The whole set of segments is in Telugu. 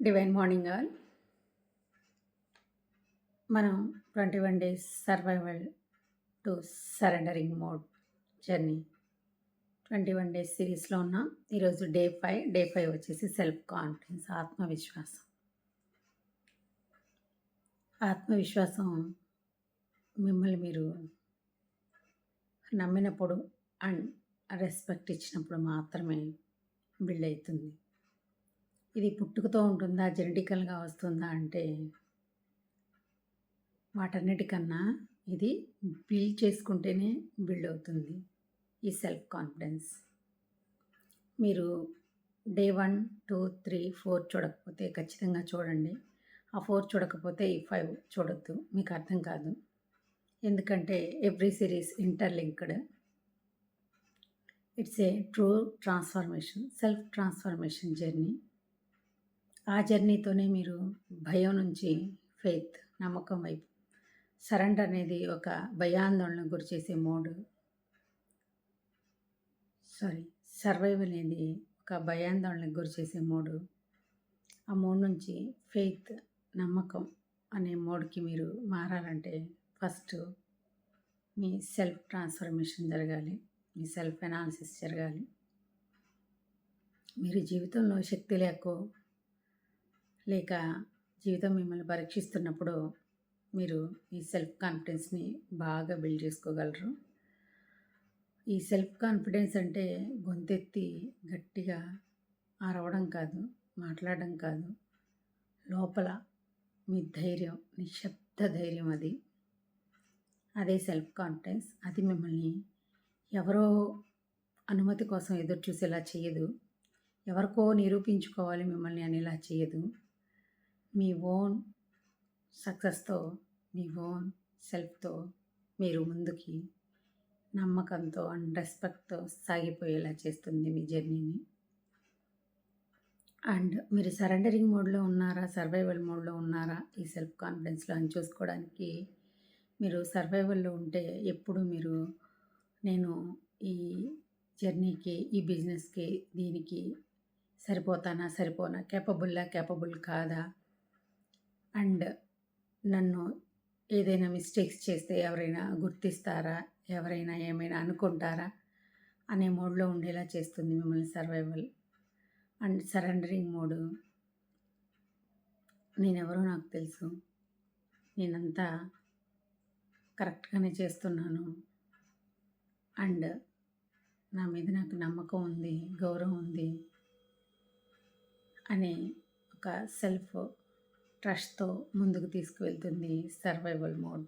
Divine morning all. మనం twenty one days survival to surrendering mode journey. Twenty one days సిరీస్లో ఉన్నాం. ఈరోజు డే ఫైవ్. డే ఫైవ్ వచ్చేసి సెల్ఫ్ కాన్ఫిడెన్స్ ఆత్మవిశ్వాసం. ఆత్మవిశ్వాసం మిమ్మల్ని మీరు నమ్మినప్పుడు అండ్ రెస్పెక్ట్ ఇచ్చినప్పుడు మాత్రమే బిల్డ్ అవుతుంది. ఇది పుట్టుకతో ఉంటుందా? జెనెటికల్గా వస్తుందా? అంటే వాటన్నిటికన్నా ఇది బిల్డ్ చేసుకుంటేనే బిల్డ్ అవుతుంది ఈ సెల్ఫ్ కాన్ఫిడెన్స్. మీరు day one two three four చూడకపోతే ఖచ్చితంగా చూడండి. ఆ ఫోర్ చూడకపోతే ఈ ఫైవ్ చూడొద్దు. మీకు అర్థం కాదు. ఎందుకంటే every series interlinked. It's a true transformation self transformation journey. ఆ జర్నీతోనే మీరు భయం నుంచి ఫెయిత్ నమ్మకం వైపు సరెండర్ అనేది ఒక భయాందోళనకు గురి చేసే మోడ్. సారీ సర్వైవల్ అనేది ఒక భయాందోళనకు గురి చేసే మోడు. ఆ మోడ్ నుంచి ఫెయిత్ నమ్మకం అనే మోడ్కి మీరు మారాలంటే ఫస్ట్ మీ సెల్ఫ్ ట్రాన్స్ఫర్మేషన్ జరగాలి మీ సెల్ఫ్ ఎనాలిసిస్ జరగాలి. మీరు జీవితంలో శక్తి లేకో లేక జీవితం మిమ్మల్ని పరీక్షిస్తున్నప్పుడు మీరు ఈ సెల్ఫ్ కాన్ఫిడెన్స్ని బాగా బిల్డ్ చేసుకోగలరు. ఈ సెల్ఫ్ కాన్ఫిడెన్స్ అంటే గొంతెత్తి గట్టిగా అరవడం కాదు మాట్లాడడం కాదు. లోపల మీ ధైర్యం నిశ్శబ్ద ధైర్యం అది. అదే సెల్ఫ్ కాన్ఫిడెన్స్. అది మిమ్మల్ని ఎవరో అనుమతి కోసం ఎదురు చూసేలా చేయదు. ఎవరికో నిరూపించుకోవాలి మిమ్మల్ని అనేలా చేయదు. మీ ఓన్ సక్సెస్తో మీ ఓన్ సెల్ఫ్తో మీరు ముందుకి నమ్మకంతో అండ్ రెస్పెక్ట్తో సాగిపోయేలా చేస్తుంది మీ జర్నీని. అండ్ మీరు సరెండరింగ్ మోడ్లో ఉన్నారా సర్వైవల్ మోడ్లో ఉన్నారా ఈ సెల్ఫ్ కాన్ఫిడెన్స్లో అని చూసుకోవడానికి మీరు సర్వైవల్లో ఉంటే ఎప్పుడు మీరు నేను ఈ జర్నీకి ఈ బిజినెస్కి దీనికి సరిపోతానా సరిపోనా కేపబుల్లా కేపబుల్ కాదా అండ్ నన్ను ఏదైనా మిస్టేక్స్ చేస్తే ఎవరైనా గుర్తిస్తారా? ఎవరైనా ఏమైనా అనుకుంటారా? అనే మోడ్లో ఉండేలా చేస్తుంది మిమ్మల్ని సర్వైవల్. అండ్ సరెండరింగ్ మోడు నేనెవరో నాకు తెలుసు. నేనంతా కరెక్ట్గానే చేస్తున్నాను. అండ్ నా మీద నాకు నమ్మకం ఉంది గౌరవం ఉంది అనే ఒక సెల్ఫ్ ట్రస్ట్తో ముందుకు తీసుకువెళ్తుంది సర్వైవల్ మోడ్.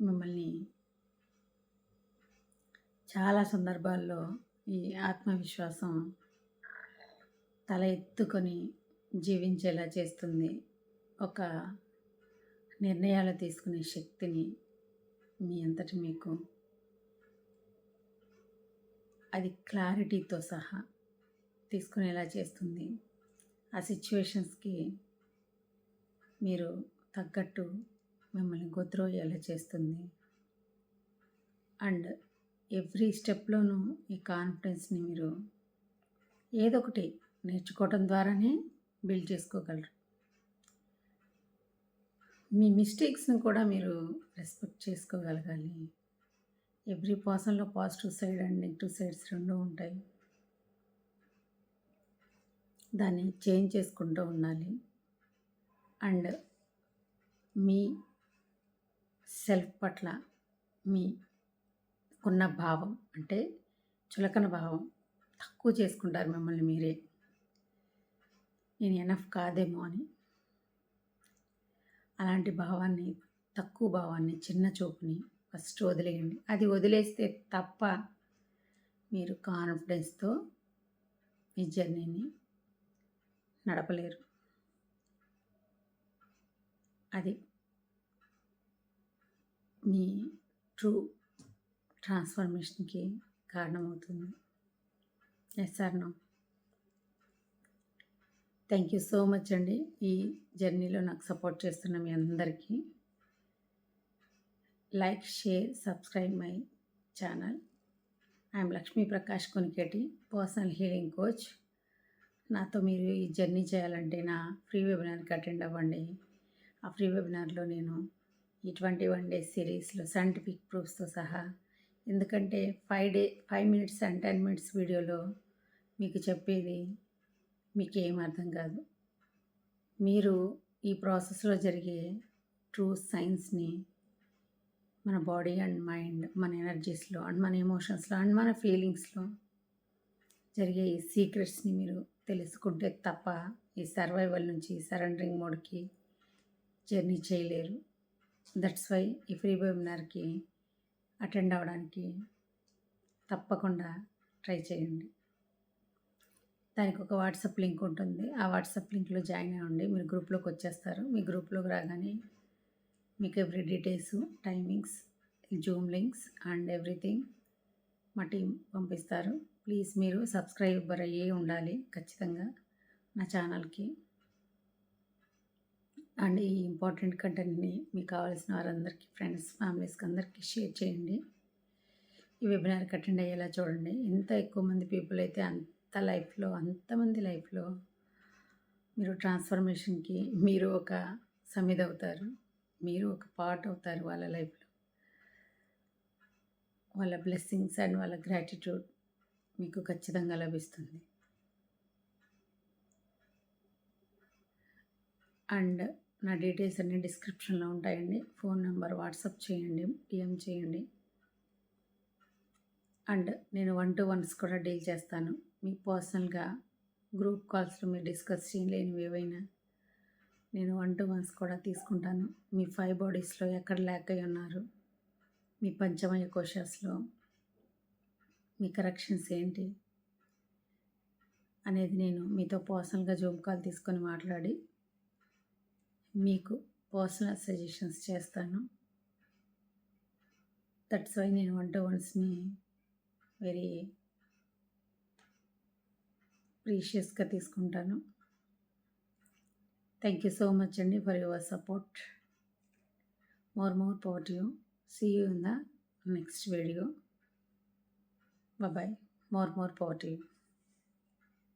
మిమ్మల్ని చాలా సందర్భాల్లో ఈ ఆత్మవిశ్వాసం తల ఎత్తుకొని జీవించేలా చేస్తుంది. ఒక నిర్ణయాలు తీసుకునే శక్తిని మీ అంతటి మీకు అది క్లారిటీతో సహా తీసుకునేలా చేస్తుంది. ఆ సిచ్యువేషన్స్కి మీరు తగ్గట్టు మిమ్మల్ని గొద్రోయేలా చేస్తుంది. అండ్ ఎవ్రీ స్టెప్లోనూ ఈ కాన్ఫిడెన్స్ని మీరు ఏదో ఒకటి నేర్చుకోవడం ద్వారానే బిల్డ్ చేసుకోగలరు. మీ మిస్టేక్స్ని కూడా మీరు రెస్పెక్ట్ చేసుకోగలగాలి. Every పర్సన్లో positive side and negative sides రెండూ ఉంటాయి. దాన్ని చేంజ్ చేసుకుంటూ ఉండాలి. అండ్ మీ సెల్ఫ్ పట్ల మీకున్న భావం అంటే చులకన భావం తక్కువ చేసుకుంటారు మిమ్మల్ని మీరే. నేను ఎనఫ్ కాదేమో అని. అలాంటి భావాన్ని తక్కువ భావాన్ని చిన్న చూపుని ఫస్ట్ వదిలేయండి. అది వదిలేస్తే తప్ప మీరు కాన్ఫిడెన్స్తో మీ జర్నీని నడపలేరు. అది మీ ట్రూ ట్రాన్స్ఫర్మేషన్కి కారణమవుతుంది. Yes sir no thank you so much అండి ఈ జర్నీలో నాకు సపోర్ట్ చేస్తున్న మీ అందరికీ. Like share subscribe my channel I'm Lakshmi Prakash Koniketi personal healing coach నాతో మీరు ఈ జర్నీ చేయాలంటే నా ఫ్రీ వెబినార్కి అటెండ్ అవ్వండి. ఆ ఫ్రీ వెబినార్లో నేను ఈ ట్వంటీ వన్ డేస్ సిరీస్లో సైంటిఫిక్ ప్రూఫ్స్తో సహా ఎందుకంటే five day five minutes and ten minutes వీడియోలో మీకు చెప్పేది మీకు ఏం అర్థం కాదు. మీరు ఈ ప్రాసెస్లో జరిగే ట్రూ సైన్స్ని మన బాడీ అండ్ మైండ్ మన ఎనర్జీస్లో అండ్ మన ఎమోషన్స్లో అండ్ మన ఫీలింగ్స్లో జరిగే ఈ సీక్రెట్స్ని మీరు తెలుసుకుంటే తప్ప ఈ సర్వైవల్ నుంచి సరెండరింగ్ మోడ్కి జర్నీ చేయలేరు. దట్స్ వై ఈ ఫ్రీ వెబినార్కి అటెండ్ అవ్వడానికి తప్పకుండా ట్రై చేయండి. దానికి ఒక వాట్సాప్ లింక్ ఉంటుంది. ఆ వాట్సాప్ లింక్లో జాయిన్ అవ్వండి. మీరు గ్రూప్లోకి వచ్చేస్తారు. మీ గ్రూప్లోకి రాగానే మీకు every details timings zoom links and everything మా టీం పంపిస్తారు. ప్లీజ్ మీరు సబ్స్క్రైబర్ అయ్యే ఉండాలి ఖచ్చితంగా నా ఛానల్కి. అండ్ ఈ ఇంపార్టెంట్ కంటెంట్ని మీకు కావాల్సిన వారందరికీ ఫ్రెండ్స్ ఫ్యామిలీస్కి అందరికీ షేర్ చేయండి. ఈ వెబినార్కి అటెండ్ అయ్యేలా చూడండి. ఎంత ఎక్కువ మంది పీపుల్ అయితే అంత లైఫ్లో అంతమంది లైఫ్లో మీరు ట్రాన్స్ఫర్మేషన్కి మీరు ఒక సమిధ అవుతారు. మీరు ఒక పార్ట్ అవుతారు వాళ్ళ లైఫ్లో. వాళ్ళ బ్లెస్సింగ్స్ అండ్ వాళ్ళ గ్రాటిట్యూడ్. మీకు ఖచ్చితంగా లభిస్తుంది. అండ్ నా డీటెయిల్స్ అన్నీ డిస్క్రిప్షన్లో ఉంటాయండి. ఫోన్ నెంబర్ వాట్సాప్ చేయండి డిఎం చేయండి. అండ్ నేను వన్ టు వన్స్ కూడా డీల్ చేస్తాను. మీ పర్సనల్గా గ్రూప్ కాల్స్లో మీరు డిస్కస్ చేయలేనివి ఏవైనా నేను వన్ టు వన్స్ కూడా తీసుకుంటాను. మీ ఫైవ్ బాడీస్లో ఎక్కడ ల్యాక్ అయి ఉన్నారు? మీ పంచమయ కోశాస్లో మీ కరెక్షన్స్ ఏంటి? అనేది నేను మీతో పర్సనల్గా జూమ్ కాల్ తీసుకొని మాట్లాడి మీకు పర్సనల్ సజెషన్స్ చేస్తాను. దట్స్ వై నేను వన్ టు వన్స్ని వెరీ ప్రీషియస్గా తీసుకుంటాను. థ్యాంక్ యూ సో మచ్ అండి for your support. More more power you. See you in the next video. Bye bye. More, more positive.